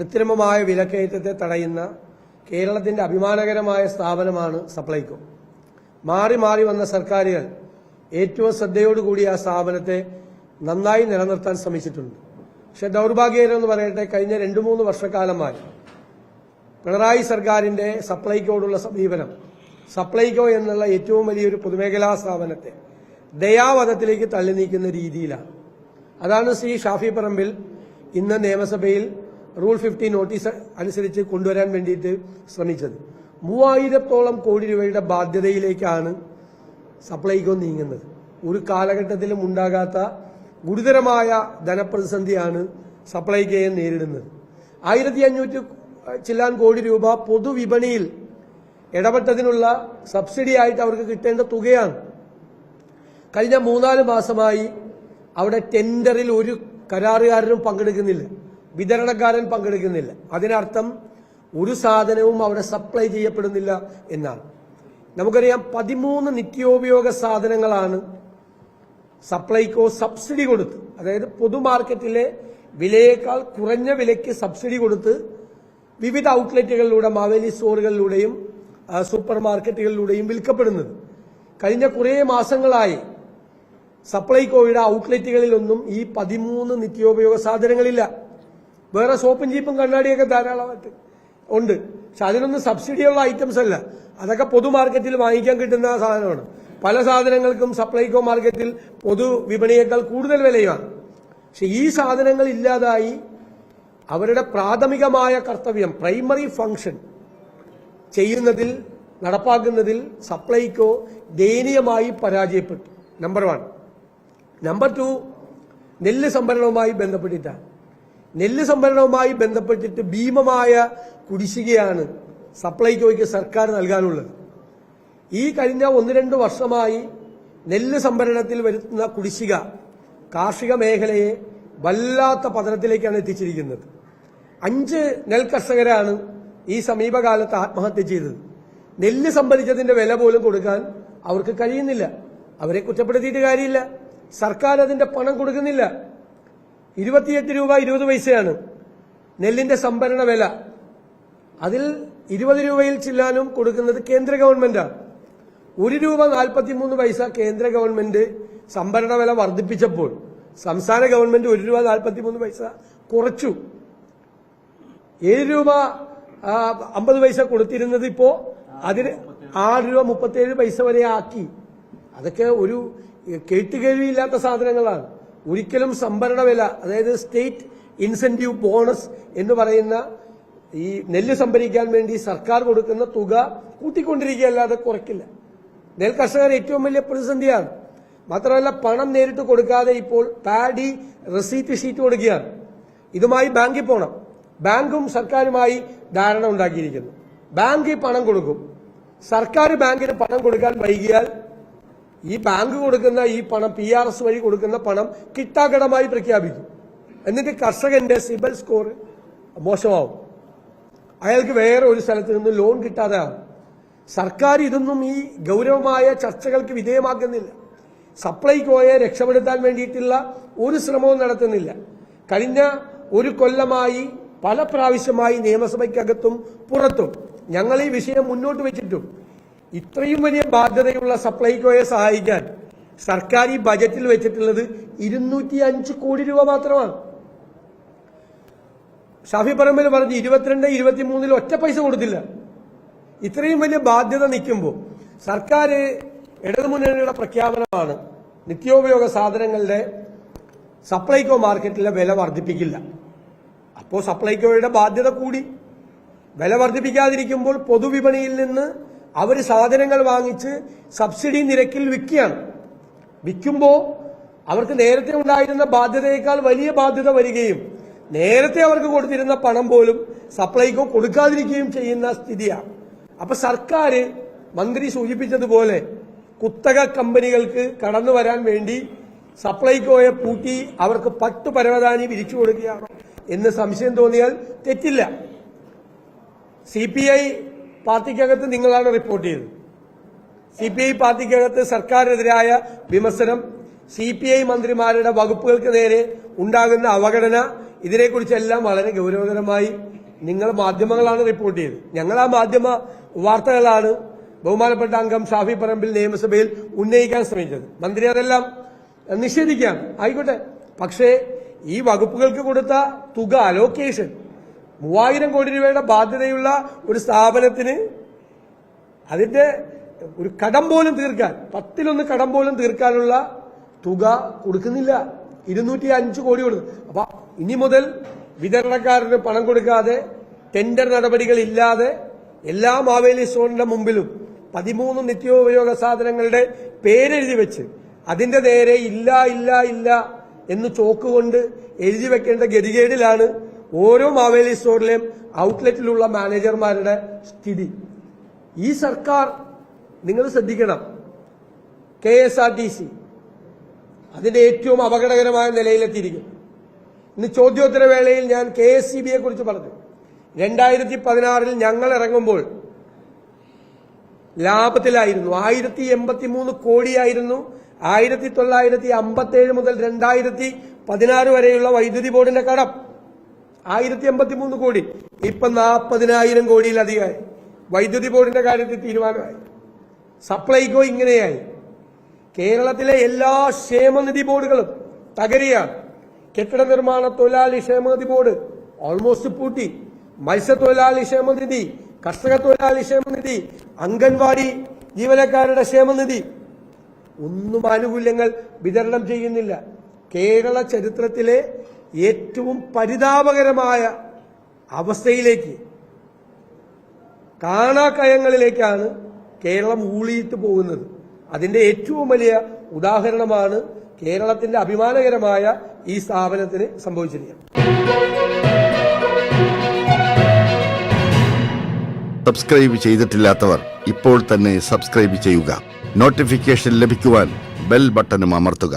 കൃത്രിമമായ വിലക്കയറ്റത്തെ തടയുന്ന കേരളത്തിന്റെ അഭിമാനകരമായ സ്ഥാപനമാണ് സപ്ലൈകോ. മാറി മാറി വന്ന സർക്കാരുകൾ ഏറ്റവും ശ്രദ്ധയോടുകൂടി ആ സ്ഥാപനത്തെ നന്നായി നിലനിർത്താൻ ശ്രമിച്ചിട്ടുണ്ട്. പക്ഷെ ദൗർഭാഗ്യകരം എന്ന് പറയട്ടെ കഴിഞ്ഞ രണ്ടു മൂന്ന് വർഷക്കാലമായി പിണറായി സർക്കാരിന്റെ സപ്ലൈകോടുള്ള സമീപനം സപ്ലൈകോ എന്നുള്ള ഏറ്റവും വലിയൊരു പൊതുമേഖലാ സ്ഥാപനത്തെ ദയാവധത്തിലേക്ക് തള്ളി നീക്കുന്ന രീതിയിലാണ്. അതാണ് ശ്രീ ഷാഫി പറമ്പിൽ ഇന്ന് നിയമസഭയിൽ റൂൾ ഫിഫ്റ്റി നോട്ടീസ് അനുസരിച്ച് കൊണ്ടുവരാൻ വേണ്ടിയിട്ട് ശ്രമിച്ചത്. മൂവായിരത്തോളം കോടി രൂപയുടെ ബാധ്യതയിലേക്കാണ് സപ്ലൈകോ നീങ്ങുന്നത്. ഒരു കാലഘട്ടത്തിലും ഉണ്ടാകാത്ത ഗുരുതരമായ ധനപ്രതിസന്ധിയാണ് സപ്ലൈകോയെ നേരിടുന്നത്. ആയിരത്തി അഞ്ഞൂറ്റി ചില്ലാൻ കോടി രൂപ പൊതുവിപണിയിൽ ഇടപെട്ടതിനുള്ള സബ്സിഡി ആയിട്ട് അവർക്ക് കിട്ടേണ്ട തുകയാണ്. കഴിഞ്ഞ മൂന്നാൽ മാസമായി അവിടെ ടെൻഡറിൽ ഒരു കരാറുകാരനും പങ്കെടുക്കുന്നില്ല. വിതരണക്കാരൻ പങ്കെടുക്കുന്നില്ല. അതിനർത്ഥം ഒരു സാധനവും അവിടെ സപ്ലൈ ചെയ്യപ്പെടുന്നില്ല എന്നാണ്. നമുക്കറിയാം പതിമൂന്ന് നിത്യോപയോഗ സാധനങ്ങളാണ് സപ്ലൈക്കോ സബ്സിഡി കൊടുത്ത് അതായത് പൊതുമാർക്കറ്റിലെ വിലയേക്കാൾ കുറഞ്ഞ വിലയ്ക്ക് സബ്സിഡി കൊടുത്ത് വിവിധ ഔട്ട്ലെറ്റുകളിലൂടെ മാവേലി സ്റ്റോറുകളിലൂടെയും സൂപ്പർ മാർക്കറ്റുകളിലൂടെയും വിൽക്കപ്പെടുന്നത്. കഴിഞ്ഞ കുറേ മാസങ്ങളായി സപ്ലൈകോയുടെ ഔട്ട്ലെറ്റുകളിലൊന്നും ഈ പതിമൂന്ന് നിത്യോപയോഗ സാധനങ്ങളില്ല. വേറെ സോപ്പും ചീപ്പും കണ്ണാടിയൊക്കെ ധാരാളമായിട്ട് ഉണ്ട്. പക്ഷെ അതിനൊന്നും സബ്സിഡിയുള്ള ഐറ്റംസ് അല്ല. അതൊക്കെ പൊതു മാർക്കറ്റിൽ വാങ്ങിക്കാൻ കിട്ടുന്ന സാധനമാണ്. പല സാധനങ്ങൾക്കും സപ്ലൈകോ മാർക്കറ്റിൽ പൊതു വിപണിയേക്കാൾ കൂടുതൽ വിലയുമാണ്. പക്ഷെ ഈ സാധനങ്ങൾ ഇല്ലാതായി അവരുടെ പ്രാഥമികമായ കർത്തവ്യം പ്രൈമറി ഫംഗ്ഷൻ ചെയ്യുന്നതിൽ നടപ്പാക്കുന്നതിൽ സപ്ലൈകോ ദയനീയമായി പരാജയപ്പെട്ടു. നമ്പർ വൺ നമ്പർ ടു നെല്ല് സംഭരണവുമായി ബന്ധപ്പെട്ടിട്ടാണ്. നെല്ല് സംഭരണവുമായി ബന്ധപ്പെട്ടിട്ട് ഭീമമായ കുടിശ്ശികയാണ് സപ്ലൈകോയ്ക്ക് സർക്കാർ നൽകാനുള്ളത്. ഈ കഴിഞ്ഞ ഒന്ന് രണ്ട് വർഷമായി നെല്ല് സംഭരണത്തിൽ വരുത്തുന്ന കുടിശ്ശിക കാർഷിക മേഖലയെ വല്ലാത്ത പതനത്തിലേക്കാണ് എത്തിച്ചിരിക്കുന്നത്. അഞ്ച് നെൽ കർഷകരാണ് ഈ സമീപകാലത്ത് ആത്മഹത്യ ചെയ്തത്. നെല്ല് സംഭരിച്ചതിന്റെ വില പോലും കൊടുക്കാൻ അവർക്ക് കഴിയുന്നില്ല. അവരെ കുറ്റപ്പെടുത്തിയിട്ട് കാര്യമില്ല. സർക്കാർ അതിന്റെ പണം കൊടുക്കുന്നില്ല. ഇരുപത്തിയെട്ട് രൂപ ഇരുപത് പൈസയാണ്. നെല്ലിന്റെ സംഭരണ വില. അതിൽ ഇരുപത് രൂപയിൽ ചില്ലാനും കൊടുക്കുന്നത് കേന്ദ്ര ഗവൺമെന്റാണ്. ഒരു രൂപ നാൽപ്പത്തിമൂന്ന് പൈസ കേന്ദ്ര ഗവൺമെന്റ് സംഭരണ വില വർദ്ധിപ്പിച്ചപ്പോൾ സംസ്ഥാന ഗവൺമെന്റ് ഒരു രൂപ നാൽപ്പത്തിമൂന്ന് പൈസ കുറച്ചു. ഏഴ് രൂപ അമ്പത് പൈസ കൊടുത്തിരുന്നത് ഇപ്പോ അതിന് ആറ് രൂപ മുപ്പത്തേഴ് പൈസ വരെ ആക്കി. അതൊക്കെ ഒരു കേട്ടുകേഴ്വിയില്ലാത്ത സാധനങ്ങളാണ്. ഒരിക്കലും സംഭരണ വില അതായത് സ്റ്റേറ്റ് ഇൻസെന്റീവ് ബോണസ് എന്ന് പറയുന്ന ഈ നെല്ല് സംഭരിക്കാൻ വേണ്ടി സർക്കാർ കൊടുക്കുന്ന തുക കൂട്ടിക്കൊണ്ടിരിക്കുകയല്ലാതെ കുറയ്ക്കില്ല. നെൽ കർഷകർ ഏറ്റവും വലിയ പ്രതിസന്ധിയാണ്. മാത്രമല്ല പണം നേരിട്ട് കൊടുക്കാതെ ഇപ്പോൾ പാഡി റെസീറ്റ് ഷീറ്റ് കൊടുക്കുകയാണ്. ഇതുമായി ബാങ്കിൽ പോകണം ബാങ്കും സർക്കാരുമായി ധാരണ ഉണ്ടാക്കിയിരിക്കുന്നു. ബാങ്ക് പണം കൊടുക്കും. സർക്കാർ ബാങ്കിന് പണം കൊടുക്കാൻ വൈകിയാൽ ഈ ബാങ്ക് കൊടുക്കുന്ന ഈ പണം പി ആർ എസ് വഴി കൊടുക്കുന്ന പണം കിട്ടാക്കടമായി പ്രഖ്യാപിക്കും. എന്നിട്ട് കർഷകന്റെ സിബൽ സ്കോർ മോശമാവും. അയാൾക്ക് വേറെ ഒരു സ്ഥലത്ത് നിന്ന് ലോൺ കിട്ടാതെ സർക്കാർ ഇതൊന്നും ഈ ഗൗരവമായ ചർച്ചകൾക്ക് വിധേയമാക്കുന്നില്ല. സപ്ലൈകോയെ രക്ഷപ്പെടുത്താൻ വേണ്ടിയിട്ടുള്ള ഒരു ശ്രമവും നടത്തുന്നില്ല. കഴിഞ്ഞ ഒരു കൊല്ലമായി പല പ്രാവശ്യമായി നിയമസഭയ്ക്കകത്തും പുറത്തും ഞങ്ങൾ ഈ വിഷയം മുന്നോട്ട് വെച്ചിട്ടും ഇത്രയും വലിയ ബാധ്യതയുള്ള സപ്ലൈകോയെ സഹായിക്കാൻ സർക്കാർ ഈ ബജറ്റിൽ വെച്ചിട്ടുള്ളത് ഇരുന്നൂറ്റി അഞ്ച് കോടി രൂപ മാത്രമാണ്. ഷാഫി പറമ്പിൽ പറഞ്ഞു ഇരുപത്തിരണ്ട് ഇരുപത്തിമൂന്നിൽ ഒറ്റ പൈസ കൊടുത്തില്ല. ഇത്രയും വലിയ ബാധ്യത നിൽക്കുമ്പോൾ സർക്കാർ ഇടതുമുന്നണിയുടെ പ്രഖ്യാപനമാണ് നിത്യോപയോഗ സാധനങ്ങളുടെ സപ്ലൈകോ മാർക്കറ്റിലെ വില വർദ്ധിപ്പിക്കില്ല. അപ്പോൾ സപ്ലൈകോയുടെ ബാധ്യത കൂടി. വില വർദ്ധിപ്പിക്കാതിരിക്കുമ്പോൾ പൊതുവിപണിയിൽ നിന്ന് അവർ സാധനങ്ങൾ വാങ്ങിച്ച് സബ്സിഡി നിരക്കിൽ വിൽക്കുകയാണ്. വിൽക്കുമ്പോൾ അവർക്ക് നേരത്തെ ഉണ്ടായിരുന്ന ബാധ്യതയേക്കാൾ വലിയ ബാധ്യത വരികയും നേരത്തെ അവർക്ക് കൊടുത്തിരുന്ന പണം പോലും സപ്ലൈകോ കൊടുക്കാതിരിക്കുകയും ചെയ്യുന്ന സ്ഥിതിയാണ്. അപ്പൊ സർക്കാർ മന്ത്രി സൂചിപ്പിച്ചതുപോലെ കുത്തക കമ്പനികൾക്ക് കടന്നു വരാൻ വേണ്ടി സപ്ലൈകോയെ പൂട്ടി അവർക്ക് പട്ട് പരവതാനി വിരിച്ചു കൊടുക്കുകയാണോ. എന്ന് സംശയം തോന്നിയാൽ തെറ്റില്ല. സി പാർട്ടിക്കകത്ത് നിങ്ങളാണ് റിപ്പോർട്ട് ചെയ്തത്. സി പി ഐ പാർട്ടിക്കകത്ത് സർക്കാരിനെതിരായ വിമർശനം സി പി ഐ മന്ത്രിമാരുടെ വകുപ്പുകൾക്ക് നേരെ ഉണ്ടാകുന്ന അവഗണന ഇതിനെക്കുറിച്ചെല്ലാം വളരെ ഗൗരവകരമായി നിങ്ങൾ മാധ്യമങ്ങളാണ് റിപ്പോർട്ട് ചെയ്തത്. ഞങ്ങൾ ആ മാധ്യമ വാർത്തകളാണ് ബഹുമാനപ്പെട്ട അംഗം ഷാഫി പറമ്പിൽ നിയമസഭയിൽ ഉന്നയിക്കാൻ ശ്രമിച്ചത്. മന്ത്രി അതെല്ലാം നിഷേധിക്കാം ആയിക്കോട്ടെ. പക്ഷേ ഈ വകുപ്പുകൾക്ക് കൊടുത്ത തുക അലോക്കേഷൻ മൂവായിരം കോടി രൂപയുടെ ബാധ്യതയുള്ള ഒരു സ്ഥാപനത്തിന് അതിന്റെ ഒരു കടം പോലും തീർക്കാൻ പത്തിലൊന്ന് കടം പോലും തീർക്കാനുള്ള തുക കൊടുക്കുന്നില്ല. ഇരുന്നൂറ്റി അഞ്ച് കോടി കൊടുത്തു അപ്പൊ ഇനി മുതൽ വിതരണക്കാരന് പണം കൊടുക്കാതെ ടെൻഡർ നടപടികൾ ഇല്ലാതെ എല്ലാ മാവേലി സോണിന്റെ മുമ്പിലും പതിമൂന്ന് നിത്യോപയോഗ സാധനങ്ങളുടെ പേരെഴുതി വെച്ച് അതിന്റെ നേരെ ഇല്ല ഇല്ല ഇല്ല എന്ന് ചോക്ക് കൊണ്ട് എഴുതി വെക്കേണ്ട ഗതികേടിലാണ് ഓരോ മാവേലി സ്റ്റോറിലെയും ഔട്ട്ലെറ്റിലുള്ള മാനേജർമാരുടെ സ്ഥിതി. ഈ സർക്കാർ നിങ്ങൾ ശ്രദ്ധിക്കണം K S R T C അതിന്റെ ഏറ്റവും അപകടകരമായ നിലയിലെത്തിയിരിക്കും ഇന്ന് ചോദ്യോത്തര വേളയിൽ ഞാൻ കെ എസ് സി ബിയെ കുറിച്ച് പറഞ്ഞു. രണ്ടായിരത്തി പതിനാറിൽ ഞങ്ങൾ ഇറങ്ങുമ്പോൾ ലാഭത്തിലായിരുന്നു. ആയിരത്തി എൺപത്തി മൂന്ന് കോടിയായിരുന്നു ആയിരത്തി തൊള്ളായിരത്തി അമ്പത്തി ഏഴ് മുതൽ രണ്ടായിരത്തി പതിനാറ് വരെയുള്ള വൈദ്യുതി ബോർഡിന്റെ കടം. ആയിരത്തി എൺപത്തി മൂന്ന് കോടി. ഇപ്പൊ നാൽപ്പതിനായിരം കോടിയിലധികമായി. വൈദ്യുതി ബോർഡിന്റെ കാര്യത്തിൽ തീരുമാനമായി. സപ്ലൈകോ ഇങ്ങനെയായി. കേരളത്തിലെ എല്ലാ ക്ഷേമനിധി ബോർഡുകളും തകരുകയാണ്. കെട്ടിട നിർമ്മാണ തൊഴിലാളി ക്ഷേമനിധി ബോർഡ് ഓൾമോസ്റ്റ് പൂട്ടി. മത്സ്യത്തൊഴിലാളി ക്ഷേമനിധി കർഷക തൊഴിലാളി ക്ഷേമനിധി അംഗൻവാടി ജീവനക്കാരുടെ ക്ഷേമനിധി. ഒന്നും ആനുകൂല്യങ്ങൾ വിതരണം ചെയ്യുന്നില്ല. കേരള ചരിത്രത്തിലെ ഏറ്റവും പരിതാപകരമായ അവസ്ഥയിലേക്ക് കാണാക്കയങ്ങളിലേക്കാണ് കേരളം ഊളിയിട്ട് പോകുന്നത്. അതിന്റെ ഏറ്റവും വലിയ ഉദാഹരണമാണ് കേരളത്തിന്റെ അഭിമാനകരമായ ഈ സ്ഥാപനത്തിന് സംഭവിച്ചിരിക്കുന്നത്. സബ്സ്ക്രൈബ് ചെയ്തിട്ടില്ലാത്തവർ ഇപ്പോൾ തന്നെ സബ്സ്ക്രൈബ് ചെയ്യുക. നോട്ടിഫിക്കേഷൻ ലഭിക്കുവാൻ ബെൽ ബട്ടണും അമർത്തുക.